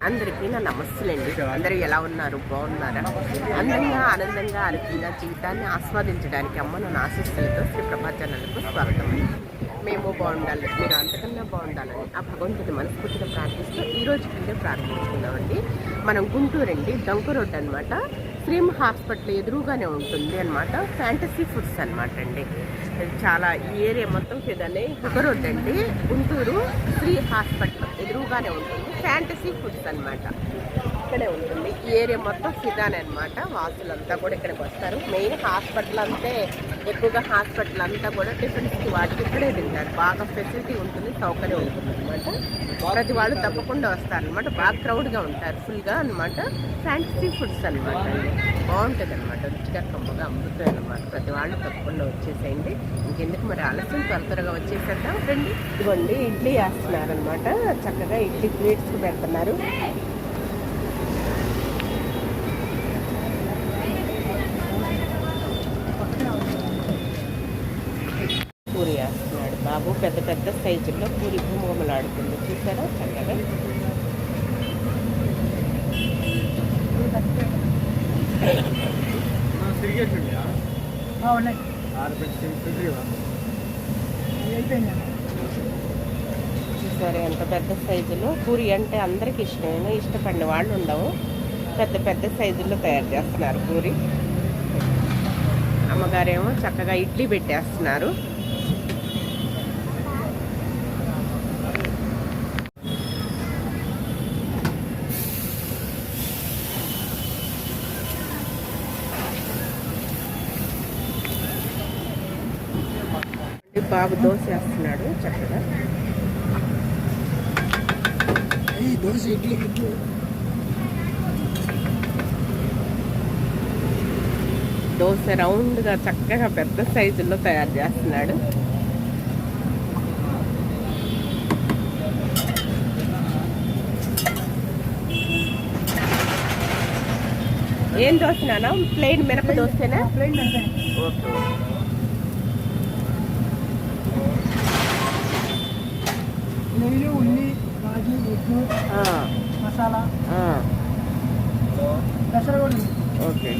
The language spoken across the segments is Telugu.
అందరికీ నా నమస్తులండి అందరూ ఎలా ఉన్నారు? బాగున్నారా? అందంగా ఆనందంగా ఆరోగ్యంగా జీవితాన్ని ఆస్వాదించడానికి అమ్మ నన్ను ఆశిస్తులతో శ్రీ ప్రభాచరణకు స్వాగతం మేము బాగుండాలి మీరు అంతకన్నా బాగుండాలని ఆ భగవంతుని మనస్ఫూర్తిగా ప్రార్థిస్తూ ఈ రోజు కింద ప్రారంభించుకున్నామండి మనం గుంటూరు అండి డంకు రోడ్డు అనమాట శ్రీమ్ హాస్పిటల్ ఎదురుగానే ఉంటుంది అనమాట ఫ్యాంటసీ ఫుడ్స్ అనమాట అండి. చాలా ఈ ఏరియా మొత్తం ఇదనే ఒక రోడ్ అండి. గుంటూరు శ్రీ హాస్పిటల్ ఎదురుగానే ఉంటుంది. ఫ్యాంటసీ ఫుడ్స్ అన్నమాట. ఇక్కడే ఉంటుంది. ఈ ఏరియా మొత్తం సిదానే అనమాట వాసులంతా కూడా ఇక్కడికి వస్తారు. మెయిన్ హాస్పిటల్ అంతే ఎక్కువగా హాస్పిటల్ అంతా కూడా టిఫిన్స్కి వాటికి ఇక్కడే తింటారు. బాగా ఫెసిలిటీ ఉంటుంది సౌకర్యం ఉంటుంది అనమాట ప్రతి వాళ్ళు తప్పకుండా వస్తారు అనమాట బాగా క్రౌడ్గా ఉంటారు. ఫుల్గా అనమాట ఫ్యాన్సీ ఫుడ్స్ అనమాట బాగుంటుంది అనమాట రుచిగా కమ్మగా అమృతం అనమాట ప్రతి వాళ్ళు తప్పకుండా వచ్చేసేయండి. ఇంకెందుకు మరి ఆలస్యం? త్వర త్వరగా వచ్చేసేద్దాం. రండి. ఇదిగోండి ఇడ్లీ వేస్తున్నారు అనమాట చక్కగా ఇడ్లీ ప్లేట్స్ పెడుతున్నారు. బాబు పెద్ద పెద్ద సైజుల్లో పూరి భూమలాడుతుంది చూసారా చక్కగా. చూసారా ఎంత పెద్ద సైజులో పూరి అంటే అందరికి ఇష్టమైన ఇష్టపడిన వాళ్ళు ఉండవు. పెద్ద పెద్ద సైజుల్లో తయారు చేస్తున్నారు పూరి. అమ్మగారేమో చక్కగా ఇడ్లీ పెట్టేస్తున్నారు. బాబు దోశ వేస్తున్నాడు చక్కగా. దోశ ఇడ్లీ. దోశ రౌండ్గా చక్కగా పెద్ద సైజుల్లో తయారు చేస్తున్నాడు. ఏం దోశనా ప్లెయిన్ మినప దోశనా అంటే ఓకే. నెయ్యి ఉల్లి రాగి మసాలా. కూడా. ఓకే.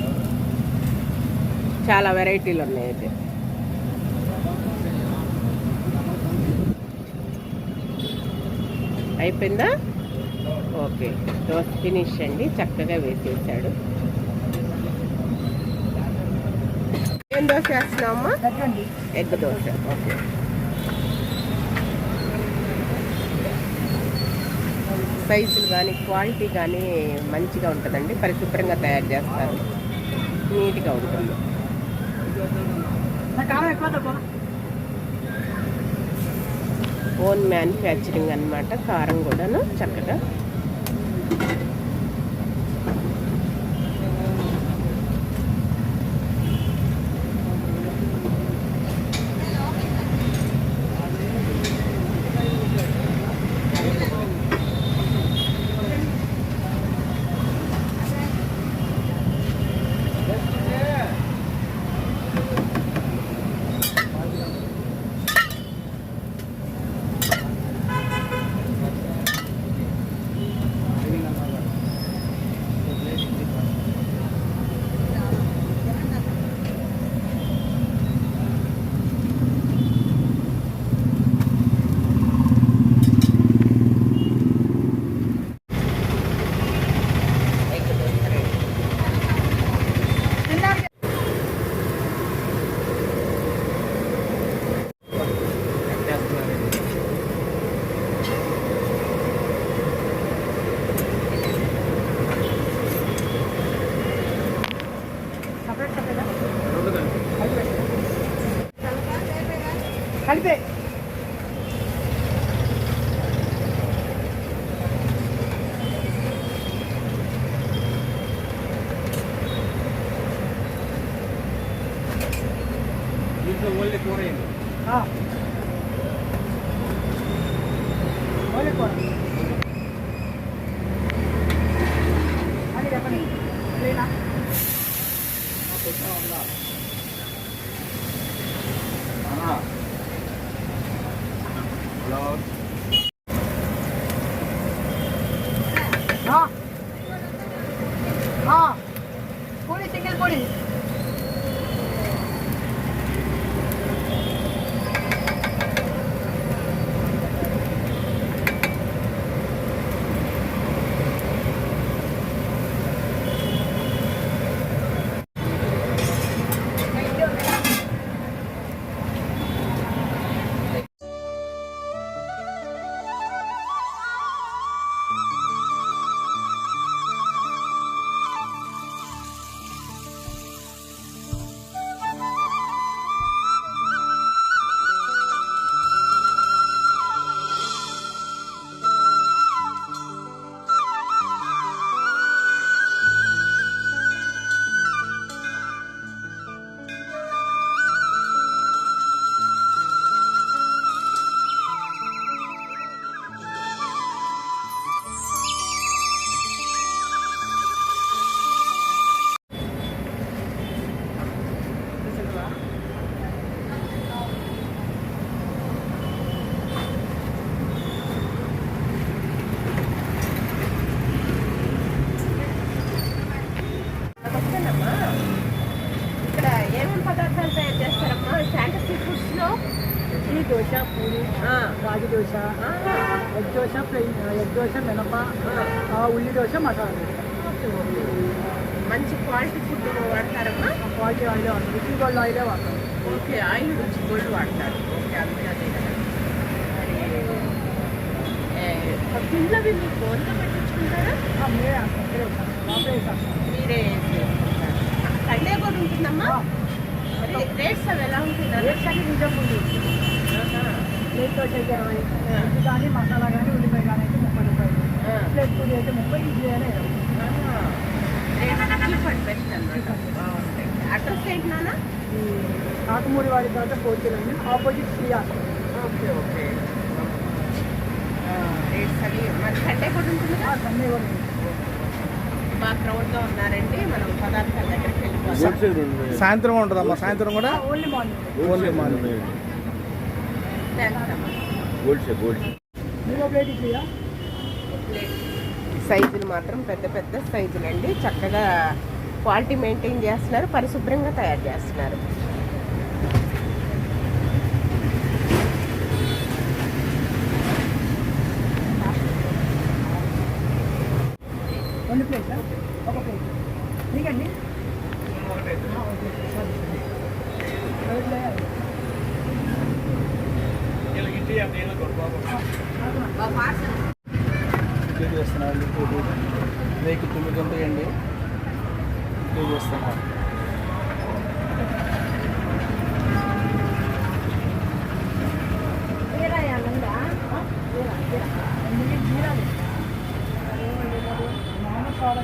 చాలా వెరైటీలు ఉన్నాయి అయితే. అయిపోయిందా? ఓకే. దోశ ఫినిష్ అండి. చక్కగా వేసేసాడు. ఏం దోశ వేస్తున్నావమ్మా పెట్టండి ఎగ్ దోశ. ఓకే. సైజులు కానీ క్వాలిటీ కానీ మంచిగా ఉంటుందండి. పరిశుభ్రంగా తయారు చేస్తారు. నీట్గా ఉంటుంది. ఓన్ మ్యానుఫ్యాక్చరింగ్ అన్నమాట. కారం కూడాను చక్కగా. Hello. రకం పదార్థాలు తయారు చేస్తారమ్మా? Shanti ఫుడ్స్లో idli dosa puri ragi dosa egg dosa plain egg dosa మినప ఉల్లి దోశ మసాలా దోశ. మంచి క్వాలిటీ ఫుడ్ వాడతారమ్మా? క్వాలిటీ ఆయిల్ వాడతారు. రుచి గోల్డ్ ఆయిలే వాడతారు. ఓకే ఆయిల్ రుచి గోల్డ్ వాడతారు. ఓకే మీరు అదే కదా. ఫోన్లో పెట్టించుకుంటారా? మీరే మీరే సండే కూడా ఉంటుందమ్మా రేట్స్ అవి ఎలా ఉంటుందా రేట్ కానీ రీజనబుల్ ప్లేట్ దోశ అయితే ఇరవై కానీ మసాలా కానీ ఉల్లిపాయ కానీ అయితే ముప్పై రూపాయలు ప్లేట్ పూరి అయితే ముప్పై ఇడ్లీ అయినా అడ్రస్ ఏంటి నాన్న కాకమూడి వాడి తర్వాత పోర్చులండి opposite Sri okay okay rates అవి మరి సండే కూడా ఉంటుందా? సండే కూడా ఉంటుంది. బాగా క్రౌడ్గా ఉన్నారండి. మనం పదార్థాల దగ్గరికి వెళ్ళిపోతాం సాయంత్రం ఉంటుందమ్మా సాయంత్రం కూడా? ఓన్లీ మార్నింగ్ ఓన్లీ మార్నింగ్ సైజులు మాత్రం పెద్ద పెద్ద సైజులు అండి చక్కగా క్వాలిటీ మెయింటైన్ చేస్తున్నారు పరిశుభ్రంగా తయారు చేస్తున్నారు. రెండు ప్లేట్స్ ఒక ప్లేట్. మీకండి ఆ, మీకు సరే, చేస్తున్నాను తొమ్మిది ఉంటాయండి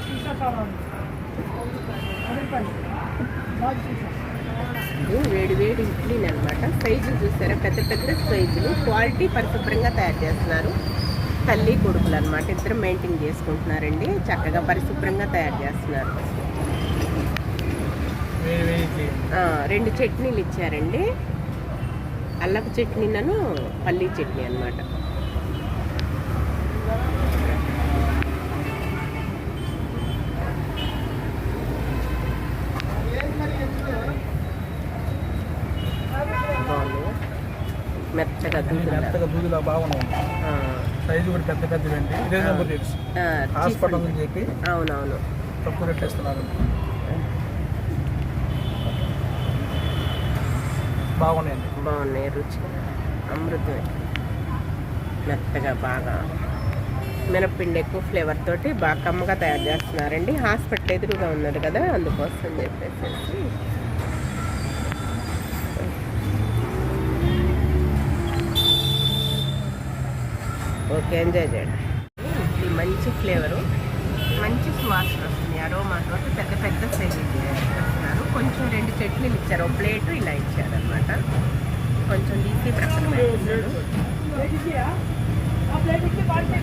సీసా ఇది వేడి. వేడి ఇడ్లీని అనమాట సైజులు చూసారా? పెద్ద పెద్ద సైజులు క్వాలిటీ పరిశుభ్రంగా తయారు చేస్తున్నారు. తల్లి కొడుకులు అనమాట ఇద్దరు మెయింటైన్ చేసుకుంటున్నారండి. చక్కగా పరిశుభ్రంగా తయారు చేస్తున్నారు. ఇడ్లీ. రెండు చట్నీలు ఇచ్చారండి. అల్లపు చట్నీనను పల్లీ చట్నీ అన్నమాట. మెత్తగా. మెత్తగా దూదిలా బాగున్నాయి. సైజు కూడా పెద్ద పెద్దవండి. రీజనబుల్ రేట్స్ ఆ, హాస్పిటల్. అని చెప్పి అవునవును. తక్కువ రేట్లు ఇస్తున్నారు బాగున్నాయండి. బాగున్నాయి రుచి అమృతమే. మెత్తగా బాగా. మినప్పిండి ఎక్కువ ఫ్లేవర్ తోటి బాగా కమ్మగా తయారు చేస్తున్నారండి. హాస్పిటల్ ఎదురుగా ఉన్నది కదా అందుకోసం చెప్పేసి. ఓకే ఎంజాయ్ చేయడం. ఇది మంచి ఫ్లేవరు. మంచి సువాసన వస్తుంది అరోమా తోటి పెద్ద పెద్ద సైజు చేస్తున్నారు కొంచెం రెండు చట్నీలు ఇచ్చారు ఒక ప్లేటు ఇలా ఇచ్చారనమాట కొంచెం తీసి ప్రక్కన పెట్టుకున్నాడు ప్లేట్ ఇడ్లీయా ఆ ప్లేట్ ఇడ్లీ బాగా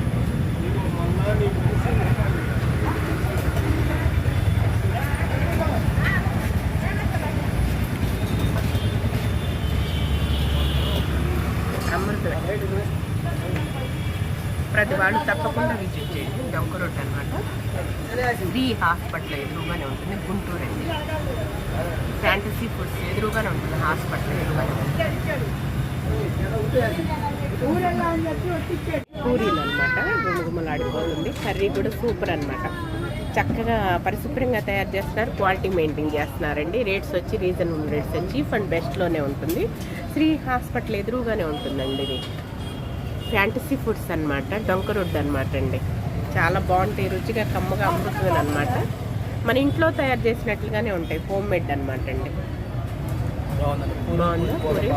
అమృతమే ప్రతి వాళ్ళు తప్పకుండా విజిట్ చేయండి. డొంక రోడ్ అనమాట శ్రీ హాస్పిటల్ ఎదురుగానే ఉంటుంది. గుంటూరు అండి. ఫ్యాంటసీ ఫుడ్స్ ఎదురుగానే ఉంటుంది. హాస్పిటల్ ఎదురుగానే పూరీలు అనమాట గుమగుమలాడిపోతుంది కర్రీ కూడా సూపర్ అన్నమాట. చక్కగా పరిశుభ్రంగా తయారు చేస్తున్నారు. క్వాలిటీ మెయింటైన్ చేస్తున్నారండి. రేట్స్ వచ్చి రీజనబుల్ రేట్స్ చీప్ అండ్ బెస్ట్లోనే ఉంటుంది. శ్రీ హాస్పిటల్ ఎదురుగానే ఉంటుందండి ఇది. ఫ్యాంటసీ ఫుడ్స్ అన్నమాట డొంక రోడ్ అనమాట అండి. చాలా బాగుంటాయి రుచిగా కమ్మగా అమృతమైన అనమాట మన ఇంట్లో తయారు చేసినట్లుగానే ఉంటాయి హోమ్ మేడ్ అనమాట అండి. బాగుందండి. బాగుందా? పూరి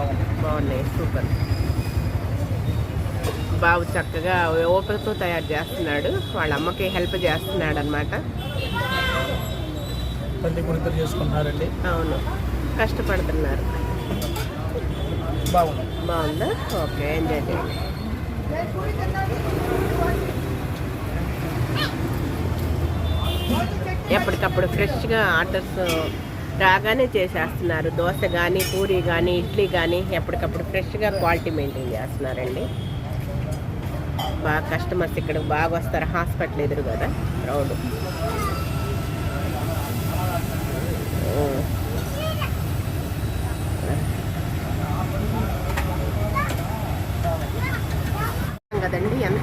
బాగున్నాయి సూపర్. బాబు చక్కగా ఓపికతో తయారు చేస్తున్నాడు వాళ్ళ అమ్మకి హెల్ప్ చేస్తున్నాడు అనమాట అవును కష్టపడుతున్నారు. బాగుంది. బాగుందా? ఓకే ఎంజాయ్ చేయండి. ఎప్పటికప్పుడు ఫ్రెష్గా ఆర్డర్స్ రాగానే చేసేస్తున్నారు. దోశ కానీ పూరి కానీ ఇడ్లీ కానీ ఎప్పటికప్పుడు ఫ్రెష్గా క్వాలిటీ మెయింటైన్ చేస్తున్నారండి. బాగా కస్టమర్స్ ఇక్కడ బాగా వస్తారు. హాస్పిటల్ ఎదురు కదా రౌండ్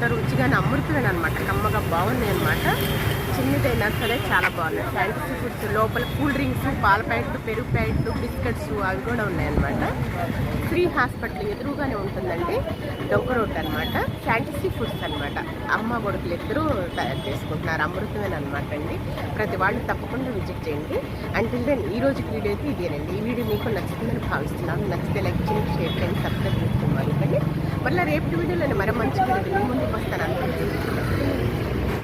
అంత రుచిగా రుచిగానే అమృతమైన అనమాట కమ్మగా బాగుంది అనమాట చిన్నదైనా సరే చాలా బాగున్నాయి. ఫ్యాంటసీ ఫుడ్స్ లోపల కూల్ డ్రింక్స్ పాల ప్యాకెట్లు పెరుగు ప్యాకెట్లు బిస్కెట్స్ అవి కూడా ఉన్నాయన్నమాట ఫ్రీ హాస్పిటల్ ఎదురుగానే ఉంటుందండి. డొక్క రోడ్ అనమాట ఫ్యాంటసీ ఫుడ్స్ అనమాట అమ్మ కొడుకులు ఇద్దరూ తయారు చేసుకుంటున్నారు. అమృతమైన అనమాట అండి. ప్రతి వాళ్ళు తప్పకుండా విజిట్ చేయండి. అంటే దెన్ ఈ రోజు వీడియో అయితే ఇదేనండి. ఈ వీడియో మీకు నచ్చుతుందని భావిస్తున్నాను. నచ్చితే లైక్ చేయండి షేర్ చేయండి సబ్స్క్రైబ్ చేస్తున్నాను మళ్ళీ రేపు వీడియోలో మరి మంచి ముందుకు వస్తాను అనుకుంటున్నాను